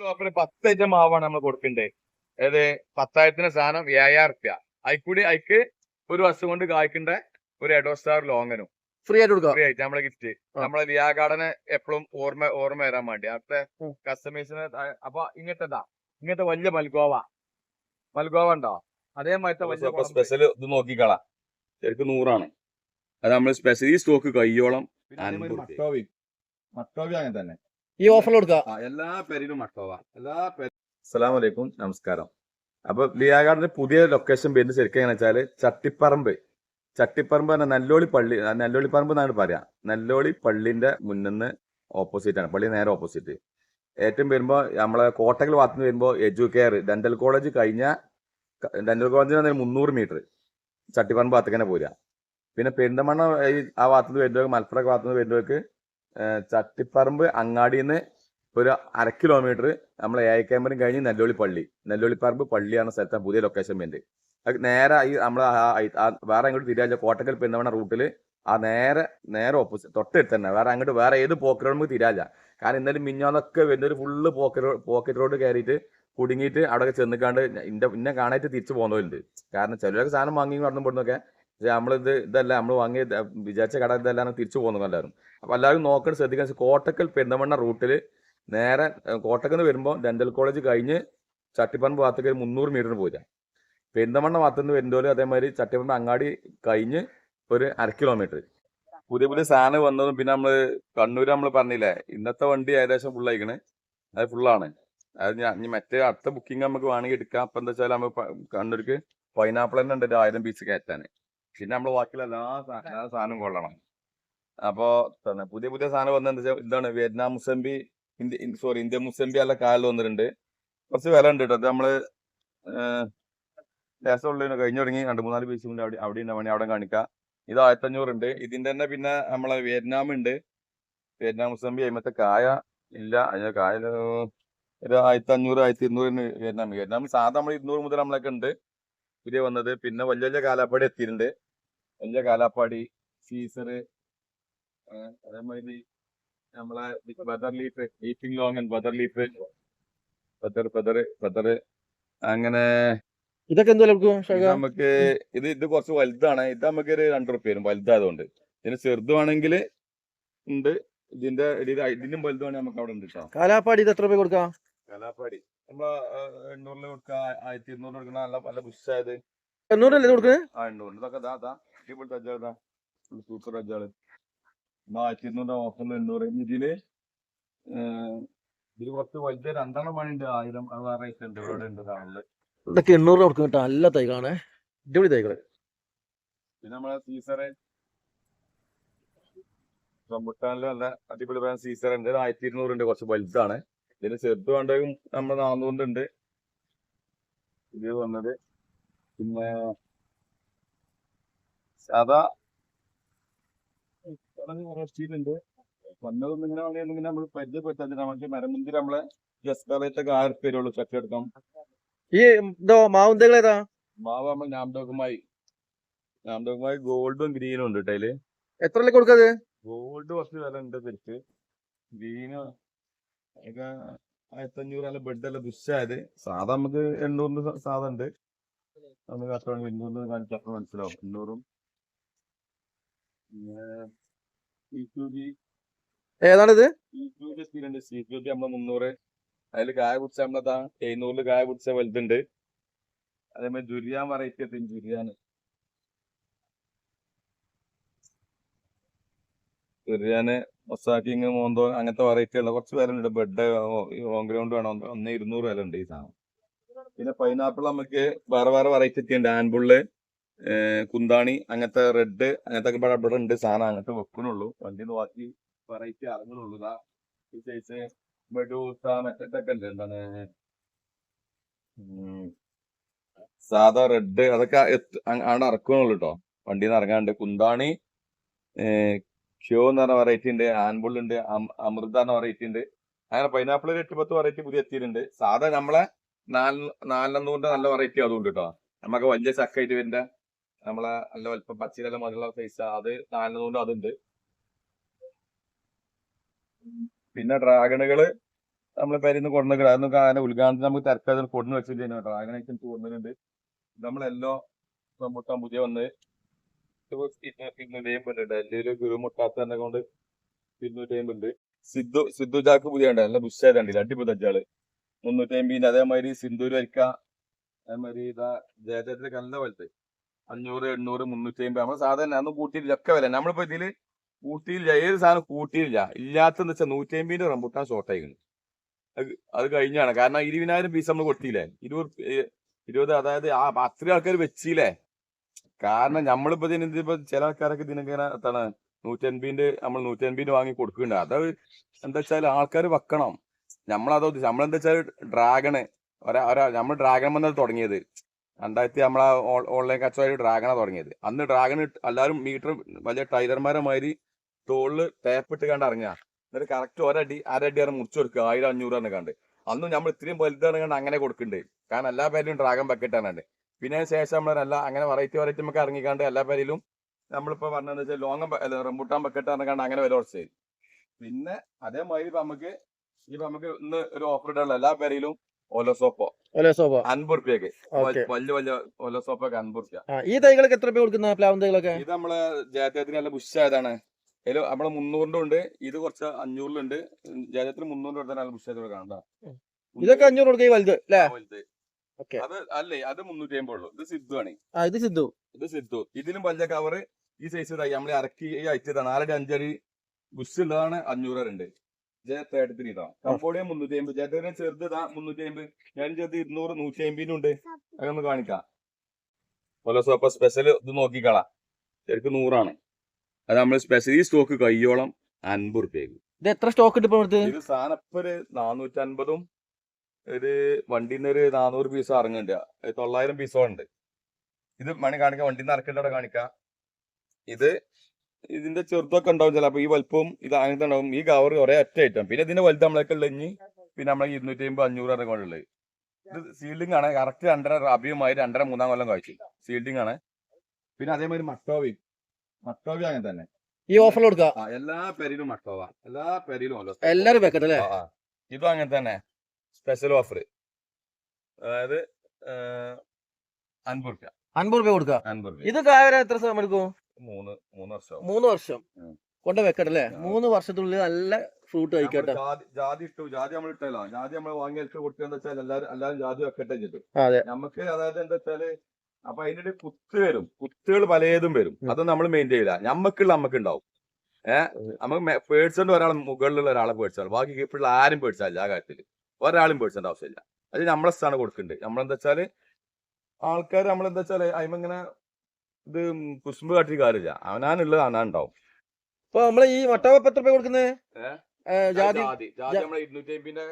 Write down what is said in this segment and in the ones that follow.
Offer പത്ത് item മാവാണ് നമ്മൾ കൊടുക്കണ്ടേ. അതായത് പത്തായിരത്തിന് സാധനം ഏഴായിരം റുപ്യ. അയക്കൂടി അയക്ക് ഒരു വർഷം കൊണ്ട് കായ്ക്കേണ്ട ഒരു എഡോ സ്റ്റാർ ലോങ്ങനും ഫ്രീ ആയിട്ട് കൊടുക്കാം. ഫ്രീ ആയിട്ട് നമ്മളെ ഗിഫ്റ്റ്. നമ്മളെ ലിയാ ഗാർഡന് എപ്പോഴും ഓർമ്മ ഓർമ്മ വരാൻ വേണ്ടി. അടുത്ത. കസ്റ്റമേഴ്സിന് അപ്പൊ ഇങ്ങനത്തെ ഇങ്ങനത്തെ വലിയ മൽഗോവ മൽഗോവ ഉണ്ടോ? അതേമാതിരി വലിയ സ്പെഷ്യൽ ഇത് നോക്കിക്കളാ. ശരിക്കും നൂറാണ്. അത് നമ്മൾ സ്പെഷ്യൽ ഈ സ്റ്റോക്ക് കയ്യോളം മട്ടോവി മട്ടോവി അങ്ങനെ തന്നെ. ഈ ഓഫർ കൊടുക്കാം ആ എല്ലാ പേരിലും മട്ടോവ. എല്ലാ അലൈക്കും നമസ്കാരം. അപ്പൊ ലിയാഗാർഡിന്റെ പുതിയ ലൊക്കേഷൻ പേര് ശരിക്കും എങ്ങനെ വെച്ചാൽ ചട്ടിപ്പറമ്പ്. ചട്ടിപ്പറമ്പ് പറഞ്ഞ നല്ലോളി പള്ളി നല്ലോളി പറമ്പ് എന്നാണ് പറയാ. നല്ലോളി പള്ളിന്റെ മുന്നിന്ന് ഓപ്പോസിറ്റ് ആണ്. പള്ളി നേരെ ഓപ്പോസിറ്റ് ഏറ്റവും വരുമ്പോ നമ്മളെ കോട്ടകൾ ഭാഗത്ത് വരുമ്പോ എജു കെയർ ഡെന്റൽ കോളേജ് കഴിഞ്ഞ ഡെന്റൽ കോളേജിന് വന്നൊരു മുന്നൂറ് മീറ്റർ. ചട്ടിപ്പറമ്പ് ഭാഗത്തേക്ക് തന്നെ പോരുക. പിന്നെ പെരിന്തമണ്ണ ആ ഭാഗത്തുനിന്ന് വരുന്നവർക്ക് മലപ്പുറം ഭാഗത്തുനിന്ന് വരുന്നവർക്ക് ചട്ടിപ്പറമ്പ് അങ്ങാടിന്ന് ഒരു അര കിലോമീറ്റർ നമ്മൾ എ ക്യാമ്പറും കഴിഞ്ഞ് നെല്ലോളി പള്ളി. നെല്ലോളി പറമ്പ് പള്ളിയാണ് സ്ഥലത്തെ പുതിയ ലൊക്കേഷൻ വേണ്ടി നേരെ ഈ ആ വേറെ അങ്ങോട്ട് തിരിയാച്ച കോട്ടക്കൽ പെരുന്നവണ റൂട്ടിൽ ആ നേരെ നേരെ ഓപ്പോസിറ്റ് തൊട്ടടുത്ത് തന്നെ. വേറെ അങ്ങോട്ട് വേറെ ഏത് പോക്കറ്റ് റോഡ് നമുക്ക് തിരാല്ല കാരണം ഇന്നലെ മിഞ്ഞാന്നൊക്കെ വരുന്നൊരു ഫുള്ള് പോക്കറ്റ് പോക്കറ്റ് റോഡ് കയറിയിട്ട് കുടുങ്ങിയിട്ട് അവിടെ ചെന്നിക്കാണ്ട് ഇന്ന ഇന്നെ കാണായിട്ട് തിരിച്ചു പോകുന്നവരുണ്ട് കാരണം ചിലരൊക്കെ സാധനം വാങ്ങി നടന്നു പോടുന്നൊക്കെ പക്ഷെ നമ്മളിത് ഇതല്ല നമ്മൾ വാങ്ങി വിചാരിച്ച കട ഇതെല്ലാം തിരിച്ചു പോകുന്നു എല്ലാവരും അപ്പോൾ എല്ലാവരും നോക്കണം ശ്രദ്ധിക്കാൻ കോട്ടക്കൽ പെരുന്തമണ്ണ റൂട്ടിൽ നേരെ കോട്ടക്കൽ നിന്ന് വരുമ്പോൾ ഡെന്റൽ കോളേജ് കഴിഞ്ഞ് ചട്ടിപ്പറമ്പ് ഭാഗത്തേക്ക് ഒരു മുന്നൂറ് മീറ്ററിന് പോരാ പെരുന്തമണ്ണ ഭാഗത്തു നിന്ന് വരുമ്പോൾ അതേമാതിരി ചട്ടിപ്പറമ്പ് അങ്ങാടി കഴിഞ്ഞ് ഒരു അര കിലോമീറ്റർ. പുതിയ പുതിയ സാധനം വന്നതും പിന്നെ നമ്മൾ കണ്ണൂർ നമ്മൾ പറഞ്ഞില്ലേ ഇന്നത്തെ വണ്ടി ഏകദേശം ഫുൾ ആയിക്കണേ. അത് ഫുള്ളാണ് അത് ഞാൻ മറ്റേ അടുത്ത ബുക്കിംഗ് നമുക്ക് വേണമെങ്കിൽ എടുക്കാം. അപ്പൊ എന്താ വെച്ചാൽ നമ്മൾ കണ്ണൂർക്ക് പൈനാപ്പിൾ തന്നെ ഉണ്ട് ഒരു ആയിരം പീസ് കയറ്റാന്. പിന്നെ നമ്മൾ ബാക്കിയുള്ള എല്ലാ സാധനം എല്ലാ സാധനവും കൊള്ളണം. അപ്പോ തന്നെ പുതിയ പുതിയ സാധനം വന്ന എന്താ ഇതാണ് Vietnam mosambi India sorry India mosambi അല്ല കാലിൽ വന്നിട്ടുണ്ട്. കുറച്ച് വില ഉണ്ട് കേട്ടോ. അത് നമ്മൾ ദേശമുള്ളതിന് കഴിഞ്ഞു തുടങ്ങി. രണ്ട് മൂന്നാൽ പീസ് ഉണ്ട് അവിടെ അവിടെ ഉണ്ടാവണി അവിടെ കാണിക്കാം. ഇത് ആയിരത്തി അഞ്ഞൂറുണ്ട് ഇതിന്റെ തന്നെ പിന്നെ നമ്മളെ വിയറ്റ്നാം ഉണ്ട്. വിയറ്റ്നാം മുസംബി അതിമത്തെ കായ ഇല്ല. അതിന്റെ കായ ഒരു ആയിരത്തി അഞ്ഞൂറ് ആയിരത്തി ഇരുന്നൂറിന് വിയറ്റ്നാം വിയറ്റ്നാം സാധാരണ നമ്മൾ ഇരുന്നൂറ് മുതൽ നമ്മളൊക്കെ ഉണ്ട്. പുതിയ വന്നത്. പിന്നെ വലിയ വലിയ കാലാപ്പാടി എത്തിയിട്ടുണ്ട്. വലിയ കാലാപ്പാടി സീസർ അതേമാതിരി നമ്മളെ butter leaf leafing long and butter leaf butter butter butter അങ്ങനെ ഇതൊക്കെ കൊടുക്കും നമുക്ക് ഇത് ഇത് കുറച്ച് വലുതാണ്. ഇത് നമുക്ക് ഒരു രണ്ട് റുപ്യ വരും. വലുതായതുകൊണ്ട്. ഇതിന് ചെറുതുവാണെങ്കിൽ ഉണ്ട്. ഇതിന്റെ ഇതിന്റെ ഇതിനും വലുതുവാണെങ്കിൽ നമുക്ക് അവിടെ ഉണ്ട് കേട്ടോ കാലാപ്പാടി ഇത് എത്ര രൂപ കൊടുക്കാം? കാലാപ്പാടി. നമ്മളെ എണ്ണൂറിൽ കൊടുക്കുക ആയിരത്തി ഇരുന്നൂറ് കൊടുക്കുന്ന നല്ല നല്ല ബുഷായത് എണ്ണൂറല്ലേ കൊടുക്കുന്നത് ആ എണ്ണൂറ് ഇതൊക്കെ സൂപ്പർ അജ്ജാൾ ആയിരത്തി ഇരുന്നൂറ് ഓഫറിൽ എണ്ണൂറ്. ഇതിൽ ഇതിൽ കുറച്ച് വലുത് രണ്ടെണ്ണം പണിയുണ്ട് ആയിരം വേറെ ഉണ്ട്. ഇവിടെ ഉണ്ട് കാണുന്നത് ഇതൊക്കെ എണ്ണൂറ് കൊടുക്കും കേട്ടോ. നല്ല തൈകളാണ്. അടിപൊളി തൈകൾ. പിന്നെ നമ്മളെ സീസറ് റംബുട്ടാനിൽ നല്ല അടിപൊളി പറയാൻ സീസർ ഉണ്ട്. ആയിരത്തി ഇരുന്നൂറുണ്ട് കുറച്ച് വലുതാണ്. ഇതിന് ചെറുത് വേണ്ടതും നമ്മുടെ നാന്നൂറിന്റെ ഉണ്ട്. ഇത് വന്നത് പിന്നെ സാധാ ഉണ്ട് വന്നതൊന്നും ഇങ്ങനെ വേണമെങ്കിൽ നമ്മൾ പരിചയപ്പെടുത്താൻ നമുക്ക് മരമുന്തിരി നമ്മളെ ജസ്റ്റ് ഒക്കെ ആയിരം പേരുള്ളൂ ചക്കെടുക്കാം ഈ ഇതോ മാവും തൈകൾ ഏതാ മാവ് നമ്മൾ നാംഡോക്കുമായി നാംഡോക്കുമായി ഗോൾഡും ഗ്രീനും ഉണ്ട് കേട്ടോ അതിൽ. എത്ര രൂപ കൊടുക്കാത്? ഗോൾഡ് കുറച്ച് വില ഉണ്ട് തിരിച്ച് ഗ്രീന് ഒക്കെ ആയിരത്തി അഞ്ഞൂറ് നല്ല ബെഡ് അല്ല ബുഷായത് സാധാ നമുക്ക് എണ്ണൂറിന് സാധനം സാധാ ഉണ്ട്. നമുക്ക് കച്ചവടം എണ്ണൂറിന് കാണിച്ചപ്പോൾ മനസ്സിലാവും. എണ്ണൂറും ഏതാണിത്? ബി നമ്മളെ മുന്നൂറ്. അതിൽ കായ കുടിച്ച നമ്മളതാ എഴുന്നൂറിൽ കായ കുടിച്ച വലുതുണ്ട്. അതേമാതിരി ജുരിയാൻ വെറൈറ്റി എത്തി ജുരിയാന്. ദുരിയാന് മൊസാക്കിങ് മോന്തോ അങ്ങനത്തെ വെറൈറ്റി ഉള്ള കുറച്ച് വില ഉണ്ട് ബെഡ് ഓൺ ഗ്രൗണ്ട് വേണം. ഒന്നേ ഒന്ന് ഇരുന്നൂറ് വില ഉണ്ട് ഈ സാധനം. പിന്നെ പൈനാപ്പിൾ നമുക്ക് വേറെ വേറെ വെറൈറ്റി ഉണ്ട് ആൻബുള്ള് കുന്താണി അങ്ങനത്തെ റെഡ് അങ്ങനത്തെ ഒക്കെ ഇവിടെ ഉണ്ട്. സാധനം അങ്ങനത്തെ വെക്കണുള്ളൂ. വണ്ടി നോക്കി വെറൈറ്റി ഈ സൈസ് മെഡൂസ മറ്റൊക്കെ ഉണ്ട്. എന്താണ്? സാധാ റെഡ് അതൊക്കെ ഇറക്കുന്നുള്ളൂ അവിടെ ഇറക്കണുള്ളൂ കേട്ടോ വണ്ടിയിൽ നിന്ന് ഇറങ്ങാണ്ട്. കുന്താണി ഷോ എന്ന് പറഞ്ഞ വെറൈറ്റി ഉണ്ട്. ആൻബുൾ ഉണ്ട്. അമൃത എന്ന വെറൈറ്റി ഉണ്ട്. അങ്ങനെ പൈനാപ്പിൾ ഒരു എട്ട് പത്ത് വെറൈറ്റി പുതിയ എത്തിയിട്ടുണ്ട്. സാധാ നമ്മളെ നാലെണ്ണൂറിന്റെ നല്ല വെറൈറ്റി അതുകൊണ്ട് കേട്ടോ നമുക്ക് വലിയ ചക്കായിട്ട് വരുന്ന നമ്മളെ നല്ല വലിപ്പം പച്ചിലെല്ലാം മുതലുള്ള സൈസ് അത് നാലെണ്ണൂറിന്റെ അതുണ്ട്. പിന്നെ ഡ്രാഗണുകൾ നമ്മളെ പേരിന്ന് കൊണ്ടുവന്നിട്ട് അതൊന്നും അങ്ങനെ ഉദ്ഘാടനത്തിന് നമുക്ക് തിരക്കാതെ കൊണ്ടു വെച്ചിട്ടുണ്ട് അങ്ങനെ എനിക്ക് തോന്നുന്നുണ്ട് നമ്മളെല്ലോ റംബുട്ടാൻ പുതിയ വന്ന് ഇരുന്നൂറ്റി അമ്പത് ഉണ്ട്. എല്ലാവരും ഗുരുമുട്ടാത്ത തന്നെ കൊണ്ട് ഇരുന്നൂറ്റി അമ്പത് സിദ്ധു സിദ്ധു ജാക്ക് പുതിയ ഉണ്ട് നല്ല ബുഷായിട്ടുണ്ട് അടിപൊളി തജ്ജാൾ മുന്നൂറ്റി അമ്പതിന് അതേമാതിരി സിന്ധൂര് വരിക്ക അതേമാതിരി ഇതാ ജയചേട്ടന്റെ നല്ല വലുത് അഞ്ഞൂറ് എണ്ണൂറ് മുന്നൂറ്റി അമ്പത് നമ്മൾ സാധാരണ അന്ന് കൂട്ടിയില്ല ഒക്കെ വില. നമ്മളിപ്പോ ഇതിൽ കൂട്ടിയില്ല. ഏത് സാധനം കൂട്ടിയില്ല. ഇല്ലാത്തെന്ന് വെച്ചാൽ നൂറ്റി അമ്പതിന്റെ റംബുട്ടാൻ ഷോർട്ട് ആയിക്കുന്നു അത് കഴിഞ്ഞാണ്. കാരണം ഇരുപതിനായിരം പീസ് നമ്മൾ കൊടുത്തില്ലേ? ഇരുപത് ഇരുപത് അതായത് ആ അത്രയും ആൾക്കാർ വെച്ചില്ലേ? കാരണം നമ്മളിപ്പോ ഇതിനിപ്പോ ചില ആൾക്കാരൊക്കെ ഇതിനിങ്ങനെ എന്താണ് നൂറ്റൻപതിന്റെ നമ്മൾ നൂറ്റൻപതിന് വാങ്ങി കൊടുക്കുന്നുണ്ട്. അത് എന്താ വെച്ചാൽ ആൾക്കാർ വെക്കണം. നമ്മളതോ നമ്മളെന്താ വെച്ചാൽ ഡ്രാഗണ്. ഒരാ ഒരാ നമ്മൾ ഡ്രാഗൺ വന്നത് തുടങ്ങിയത്. രണ്ടായിരത്തി നമ്മളെ ഓൺലൈൻ കച്ചവടം ഡ്രാഗണാണ് തുടങ്ങിയത്. അന്ന് ഡ്രാഗൺ എല്ലാവരും മീറ്റർ വലിയ ടൈലർമാരെ മാതിരി തോളിൽ ടേപ്പ് ഇട്ട് കണ്ട് ഇറങ്ങുക. എന്നിട്ട് കറക്റ്റ് ഒരടി അരടി ആണ് മുറിച്ചു കൊടുക്കുക. ആയിരം അഞ്ഞൂറ് ആണ് കണ്ട്. അന്നും നമ്മൾ ഇത്രയും വലുതാണ് കണ്ട് അങ്ങനെ കൊടുക്കുന്നുണ്ട് കാരണം എല്ലാ പേരിലും ഡ്രാഗൺ ബക്കറ്റ് ആണ് പിന്നെ ശേഷം നമ്മൾ എല്ലാ അങ്ങനെ വെറൈറ്റി വെറൈറ്റി നമുക്ക് ഇറങ്ങിക്കാണ്ട് എല്ലാ പേരിലും നമ്മളിപ്പോ പറഞ്ഞതെന്ന് വെച്ചാൽ അല്ല റംബുട്ടാൻ ബക്കറ്റ് കണ്ട് അങ്ങനെ വില കുറച്ച്. പിന്നെ അതേമാതിരി നമുക്ക് ഇപ്പൊ നമുക്ക് ഇന്ന് ഒരു ഓഫർ ഇടാനുള്ള എല്ലാ പേരിലും അൻപത് റുപ്യക്ക്. വലിയ വലിയ അൻപത് റുപ്യ. ഈ തൈകളൊക്കെ എത്ര രൂപ കൊടുക്കുന്ന പ്ലാവും തൈകളൊക്കെ? ഇത് നമ്മളെ ജാത്യത്തിന് നല്ല ബുഷായതാണ് അതിൽ നമ്മളെ മുന്നൂറിന്റെ ഉണ്ട് ഇത് കുറച്ച് അഞ്ഞൂറിലുണ്ട് ജാത്യത്തിന് മുന്നൂറിന്റെ കൊടുത്താൽ നല്ല ബുഷായത് കാണണ്ട ഇതൊക്കെ അഞ്ഞൂറ് കൊടുക്കുക വലുത് അല്ലേ? അത് അല്ലേ അത് മുന്നൂറ്റി അമ്പത് ഉള്ളൂ. ഇത് സിദ്ധു ആണ്. ഇത് സിദ്ധു. ഇത് സിദ്ധു. ഇതിലും വലിയ കവറ് ഈ സൈസ് തൈ നമ്മളെ അരക്കി ഈ അയച്ചത് നാലടി അഞ്ചടി ബുഷ് ഉള്ളതാണ് അഞ്ഞൂറ് ഉണ്ട്. ജെ തേർട്ടി ത്രീ ഇതാ കമ്പോഡിയ മുന്നൂറ്റി അമ്പത് ജേട്ടനെ ചെറുത് ഇതാ മുന്നൂറ്റി അമ്പത് ഞാൻ ചെറുത് ഇരുന്നൂറ് നൂറ്റി അമ്പതിനും ഉണ്ട്. അതൊന്ന് കാണിക്കാം. സോപ്പ സ്പെഷ്യൽ ഇത് നോക്കിക്കളാ. ശരിക്കും നൂറാണ്. അത് നമ്മൾ സ്പെഷ്യൽ ഈ സ്റ്റോക്ക് കയ്യോളം അൻപത് റുപ്യക്ക് ഇത് എത്ര സ്റ്റോക്ക് ഉണ്ട് ഇത് സാധനം ഇപ്പൊ ഒരു നാനൂറ്റി അൻപതും ഒരു വണ്ടിന്ന് ഒരു നാനൂറ് പീസ് ഇറങ്ങുന്നുണ്ട്. തൊള്ളായിരം പീസോ ഉണ്ട് ഇത് മണി കാണിക്കാം. വണ്ടിന്ന് ഇറക്കേണ്ട കാണിക്കാം. ഇത് ഇതിന്റെ ചെറുതൊക്കെ ഉണ്ടാവും ചിലപ്പോ. ഈ വലുപ്പവും ഇത് അങ്ങനത്തെ ഉണ്ടാവും. ഈ കവർ ഒരേ ഒറ്റ ഐറ്റം പിന്നെ ഇതിന്റെ വലുത് നമ്മളൊക്കെ ഉള്ളഞ്ഞി പിന്നെ നമ്മളെ ഇരുന്നൂറ്റി അമ്പത് അഞ്ഞൂറ് അറിയാൻ കൊണ്ടുള്ളത് ഇത് സീൽഡിംഗ് ആണ്. കറക്റ്റ് രണ്ടര അഭിയുമായി രണ്ടര മൂന്നാം കൊല്ലം കഴിച്ചു. സീൽഡിംഗ് ആണ്. പിന്നെ അതേമാതിരി മട്ടോവി. മട്ടോവി അങ്ങനെ തന്നെ. ഈ ഓഫർ കൊടുക്കുക എല്ലാ പെരിയിലും മട്ടോവ. എല്ലാ പെരിയിലും ഓലോ എല്ലാരും വെക്കട്ടെ അല്ലേ. ഇതും അങ്ങനെ തന്നെ. സ്പെഷ്യൽ ഓഫർ അതായത് അൻപത് റുപ്യ. അൻപത് രൂപ കൊടുക്കുക അൻപത് റുപ്യ. ഇത് കായ എത്ര സമയം എടുക്കും? മൂന്ന് മൂന്ന് വർഷം. മൂന്ന് വർഷം. കൊണ്ട് വെക്കട്ടല്ലേ. മൂന്ന് വർഷത്തിനുള്ളിൽ നല്ല ഫ്രൂട്ട് കഴിക്കട്ടെ. ജാതി ഇട്ടു ജാതി നമ്മൾ ഇട്ടല്ലോ ജാതി നമ്മൾ വാങ്ങി എടുത്ത് കൊടുക്കുക വെച്ചാൽ എല്ലാരും എല്ലാരും ജാതി വെക്കട്ടെ ചെയ്തു. നമുക്ക് അതായത് എന്താ വെച്ചാൽ അപ്പൊ അതിന്റെ കുത്ത് വരും. കുത്തുകൾ പലതും വരും. അത് നമ്മൾ മെയിന്റെയിൻ ചെയ്യില്ല. ഞമ്മക്കുള്ള നമുക്ക് ഉണ്ടാവും. ഏഹ് നമുക്ക് പേടിച്ചോണ്ട് ഒരാൾ മുകളിലുള്ള ഒരാളെ പേടിച്ചാൽ ബാക്കി കീപ്പിള്ള ആരും പേടിച്ചാലില്ല ആ കാര്യത്തിൽ ഒരാളും പേടിച്ചേണ്ട ആവശ്യമില്ല. അത് നമ്മളെ സ്ഥാനം കൊടുക്കുന്നുണ്ട്. നമ്മളെന്താ വെച്ചാൽ ആൾക്കാർ നമ്മളെന്താ വെച്ചാൽ അതിമിങ്ങനെ ഇത് കുസുമ്പ് കാട്ടി കാര്യമില്ല. അവനാനുള്ളത് അവനാനുണ്ടാവും. അപ്പൊ നമ്മളെ ഈ മട്ടാവപ്പ് എത്ര രൂപ കൊടുക്കുന്നത് ഏ? ജാതി ജാതി. ജാതി നമ്മളെ ഇരുന്നൂറ്റി അമ്പതിന്റെ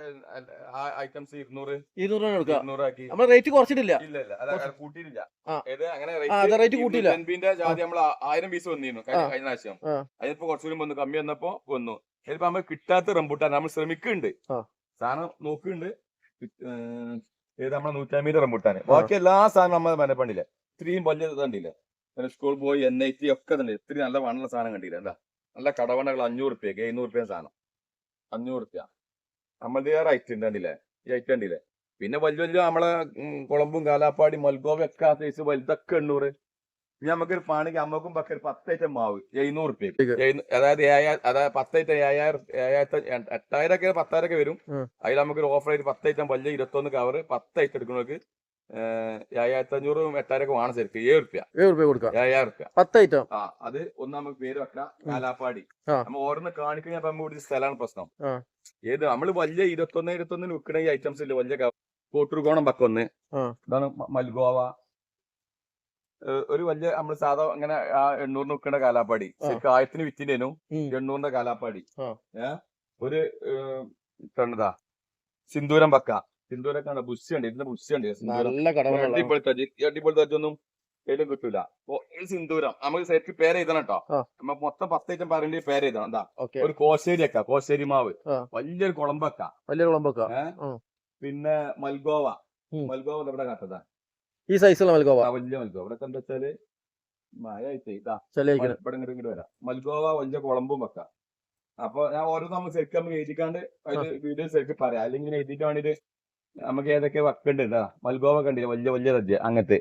ഐറ്റംസ് ഇരുന്നൂറ്. ഇരുന്നൂറ് രൂപ കൊടുക്കുക ഇരുന്നൂറാക്കി നമ്മൾ റേറ്റ് കുറച്ചിട്ടില്ല. ഇല്ല ഇല്ല. അല്ല അത് കൂട്ടിയിട്ടില്ല. ആ. ഏത്? അങ്ങനെ ആ, അത് rate കൂട്ടിയില്ല. എൺപതിന്റെ ജാതി നമ്മൾ ആയിരം പീസ് വന്നിരുന്നു കഴിഞ്ഞ ആ. കഴിഞ്ഞ പ്രാവശ്യം. ആ. അതിപ്പോ കുറച്ചുകൂടി വന്നു. കമ്മി വന്നപ്പോ വന്നു. ഇതിപ്പോ നമ്മൾ കിട്ടാത്ത റംബൂട്ടാൻ നമ്മൾ ശ്രമിക്കുന്നുണ്ട്. സാധനം നോക്കുന്നുണ്ട്. ഏത് നമ്മളെ നൂറ്റമ്പതിന്റെ റംബൂട്ടാന്. ബാക്കി എല്ലാ സാധനം നമ്മൾ മനപ്പണ്ടില്ല ഇത്രയും വലിയ ഇത് കണ്ടില്ല സ്കൂൾ പോയി എൻ ഐ ടി ഒക്കെ തന്നെ ഇത്തിരി നല്ല വണ്ണുള്ള സാധനം കണ്ടില്ല? എന്താ? നല്ല കടവണ്ണകൾ അഞ്ഞൂറ് റുപ്യക്ക് എഴുന്നൂറ് റുപ്യ സാധനം. അഞ്ഞൂറ് റുപ്യ നമ്മളുടെ റൈറ്റ് ഉണ്ട് ഉണ്ടല്ലേ ഈ ഐറ്റം ഉണ്ടല്ലേ പിന്നെ വലിയ വലിയ നമ്മളെ കുളമ്പും കാലാപ്പാടി മൽഗോവ ഒക്കെ ആ സൈസ് വലുതൊക്കെ എണ്ണൂറ്. ഇനി നമുക്കൊരു പാണിക്ക് അമ്മക്കും പക്ക ഒരു പത്ത് ഐറ്റം മാവ് എഴുന്നൂറ് റുപ്യ അതായത് അതായത് പത്ത് ഐറ്റം ഏഴായിരം ഏഴായിരത്തി എട്ടായിരം ഒക്കെ പത്തായിരം ഒക്കെ വരും. അതിൽ നമുക്കൊരു ഓഫർ ആയിട്ട് പത്ത് ഐറ്റം വലിയ ഇരുപത്തൊന്ന് കവർ പത്ത് ഐറ്റം എടുക്കുന്നവർക്ക് ഏഴായിരത്തി അഞ്ഞൂറും എട്ടായിരൊക്കെ വേണം ശരിക്കും. ഏഴ് റുപ്യ ഏഴ് രൂപ കൊടുക്കാം ഏഴായിരം റുപ്യ. പത്ത് ഐറ്റം ആ അത് ഒന്ന് നമുക്ക് പേര് വെക്കാം കാലാപ്പാടി. നമ്മൾ നമ്മ ഓരോന്ന് കാണിക്കഴിഞ്ഞാൽ നമ്മ ഇവിടെ സ്ഥലമാണ് പ്രശ്നം. ഏത് നമ്മൾ വലിയ ഇരുപത്തൊന്ന് ഇരുപത്തൊന്നിന് വിൽക്കണ ഈ ഐറ്റംസ് ഇല്ല? വലിയ കോട്ടൂർകോണം പക്കൊന്ന്. ഇതാണ് മൽഗോവ. ഒരു വലിയ നമ്മൾ സാധാ അങ്ങനെ ആ എണ്ണൂറിന് വിൽക്കണ കാലാപ്പാടി. ശരിക്കും ആയിരത്തിന് വിറ്റിനേനു ഉം. എണ്ണൂറിന്റെ കാലാപ്പാടി. ഒരു സിന്ദൂരം പക്ക. സിന്ദൂരൊക്കെ ബുസ്സിയുണ്ട് ഇതിന്റെ ബുസ്സിയുണ്ട്. നല്ല കടവുള്ള അടിപൊളി തജ് ഒന്നും പേരും കിട്ടൂല അപ്പൊ ഈ സിന്ദൂരം. നമുക്ക് ശരിക്കും പേര് എഴുതണം കേട്ടോ. നമ്മ മൊത്തം പത്തേറ്റം പറയേണ്ടി പേര് എഴുതണം. എന്താ ഒരു കോശേരി അക്ക കോശേരി മാവ്. വലിയൊരു കുളമ്പക്ക. വലിയ കുളമ്പക്ക. പിന്നെ മൽഗോവ. മൽഗോവ ഇവിടെ കാട്ടതാ? ഈ സൈസുള്ള മൽഗോവ. വലിയ മൽഗോവ. ഇവിടെ എന്താ വെച്ചാൽ മഴ ഇതാ ഇവിടെ ഇങ്ങോട്ട് ഇങ്ങോട്ട് വരാം. മൽഗോവ വലിയ കുളമ്പും വെക്ക. അപ്പൊ ഞാൻ ഓരോ നമ്മൾ ശരിക്കും നമുക്ക് എഴുതിക്കാണ്ട് വീഡിയോ ശരിക്കും പറയാം. അല്ലെങ്കിൽ എഴുതിയിട്ട് വേണ്ടിട്ട് നമുക്ക് ഏതൊക്കെ വക്കുണ്ട് ഇതാ മൽഗോവ കണ്ടില്ല? വലിയ വലിയ സജ്ജ അങ്ങനത്തെ.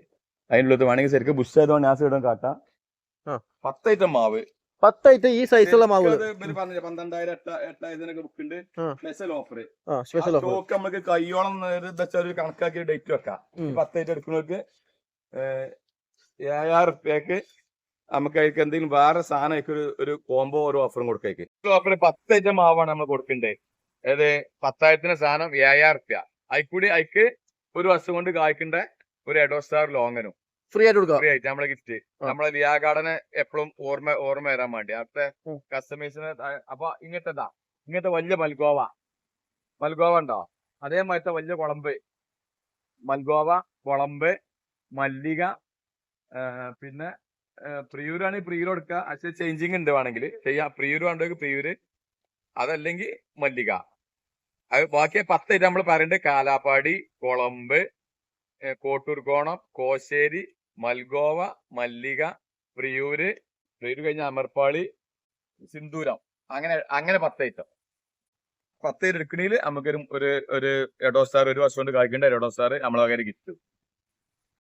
അതിനുള്ളത് വേണമെങ്കിൽ ശരിക്കും ബുഷ് ആയതുകൊണ്ട് ഞാൻ സൈഡും കാട്ടാം. ആ. പത്ത് ഐറ്റം മാവ്. പത്തായിട്ട് ഈ സൈസുള്ള മാവ്. പറഞ്ഞില്ലേ? പന്ത്രണ്ടായിരം എട്ട എട്ടായിരത്തിനൊക്കെ ബുക്ക് ഉണ്ട്. സ്പെഷ്യൽ ഓഫർ ആ സ്പെഷ്യൽ ഓഫർ നമുക്ക് കയ്യോളം ഒരു കണക്കാക്കി ഡേറ്റ് വെക്കാം. പത്ത് ഐറ്റം എടുക്കുന്നവർക്ക് ഏഴായിരം റുപ്യക്ക് നമുക്ക് അതിലേക്ക് എന്തെങ്കിലും വേറെ സാധനം ഒരു ഒരു കോംബോ ഒരു ഓഫറും കൊടുക്കേക്ക് ഓഫർ പത്ത് ഐറ്റം മാവാണ് നമ്മൾ കൊടുക്കണ്ടേ? അതായത് പത്തായിരത്തിന് സാധനം ഏഴായിരം റുപ്യ അതിക്കൂടി അയക്ക് ഒരു വർഷം കൊണ്ട് കായ്ക്കേണ്ട ഒരു എഡോ സ്റ്റാർ ലോങ്ങനും ഫ്രീ ആയിട്ട് കൊടുക്കാം. ഫ്രീ ആയിട്ട് നമ്മളെ ഗിഫ്റ്റ് നമ്മളെ ലിയാ ഗാർഡനെ എപ്പോഴും ഓർമ്മ ഓർമ്മ വരാൻ വേണ്ടി. അടുത്ത ഉം. കസ്റ്റമേഴ്സിന് അപ്പൊ ഇങ്ങനത്തെ എന്താ ഇങ്ങനത്തെ വലിയ മൽഗോവ. മൽഗോവ ഉണ്ടോ? അതേമാതിരത്തെ വലിയ കുളമ്പ്. മൽഗോവ കുളമ്പ് മല്ലിക പിന്നെ പ്രിയൂരാണെങ്കിൽ പ്രിയൂർ കൊടുക്കുക പക്ഷെ ചേഞ്ചിങ് ഉണ്ട് വേണമെങ്കിൽ. ചെയ്യാം പ്രിയൂർ വേണ്ടെങ്കിൽ പ്രിയൂര്. അതല്ലെങ്കിൽ മല്ലിക. അത് ബാക്കി പത്തായിട്ട് നമ്മൾ പറയേണ്ടത് കാലാപ്പാടി കൊളമ്പ് കോട്ടൂർകോണം കോശേരി മൽഗോവ മല്ലിക പ്രിയൂര് പ്രിയൂര് കഴിഞ്ഞ അമർപ്പാളി സിന്ദൂരം. അങ്ങനെ അങ്ങനെ പത്ത് ഐറ്റം പത്ത് എടുക്കണേൽ നമുക്കൊരു ഒരു ഒരു എഡോ ഒരു വർഷം കൊണ്ട് കായ്ക്കേണ്ട എഡോ സ്റ്റാർ നമ്മളെ വകയിൽ കിട്ടും.